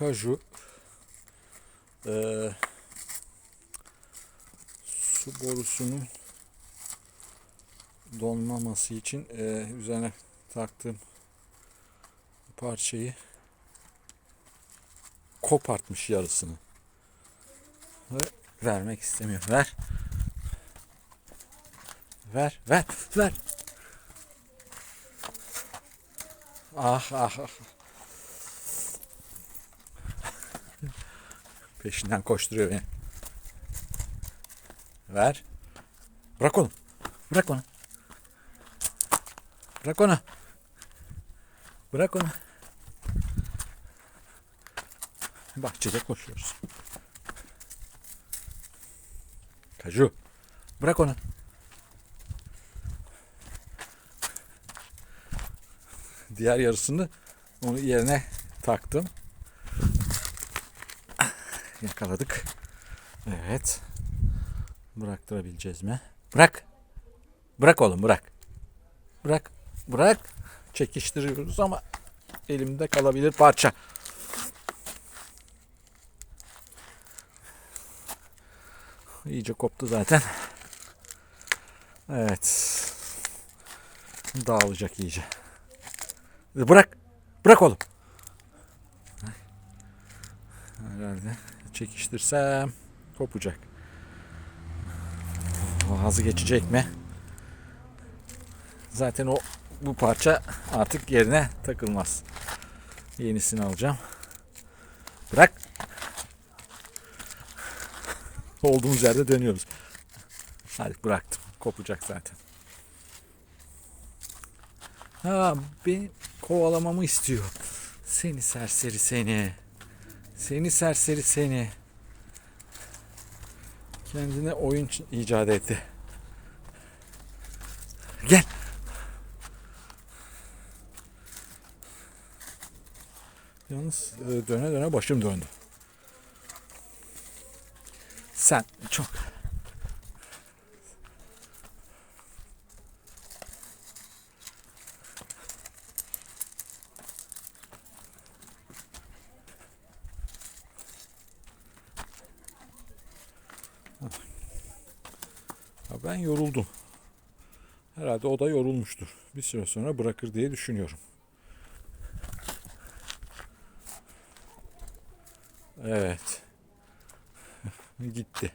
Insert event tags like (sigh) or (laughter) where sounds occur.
kaju eee, su borusunun donmaması için eee, üzerine taktığım parçayı kopartmış yarısını. Ve vermek istemiyor. Ver. Ver, ver, ver. Ah ah ah. Peşinden koşturuyor beni. Ver. Bırak onu. Bırak onu. Bırak onu. Bırak onu. Bahçede koşuyoruz. Kaju. Bırak onu. Diğer yarısını onu yerine taktım. Yakaladık. Evet. Bıraktırabileceğiz mi? Bırak. Bırak oğlum bırak. Bırak. Bırak. Çekiştiriyoruz ama elimde kalabilir parça. İyice koptu zaten. Evet. Dağılacak iyice. Bırak. Bırak oğlum. Herhalde çekiştirsem kopacak. Vazı geçecek mi? Zaten o bu parça artık yerine takılmaz. Yenisini alacağım. Bırak. Olduğumuz yerde dönüyoruz. Hadi bıraktım. Kopacak zaten. Ha beni kovalamamı istiyor. Seni serseri seni. Seni serseri seni. Kendine oyun icat etti. Gel. Yalnız e, döne döne başım döndü. Sen çok (laughs) Ya ben yoruldum. Herhalde o da yorulmuştur. Bir süre sonra bırakır diye düşünüyorum. Evet. (laughs) Gitti.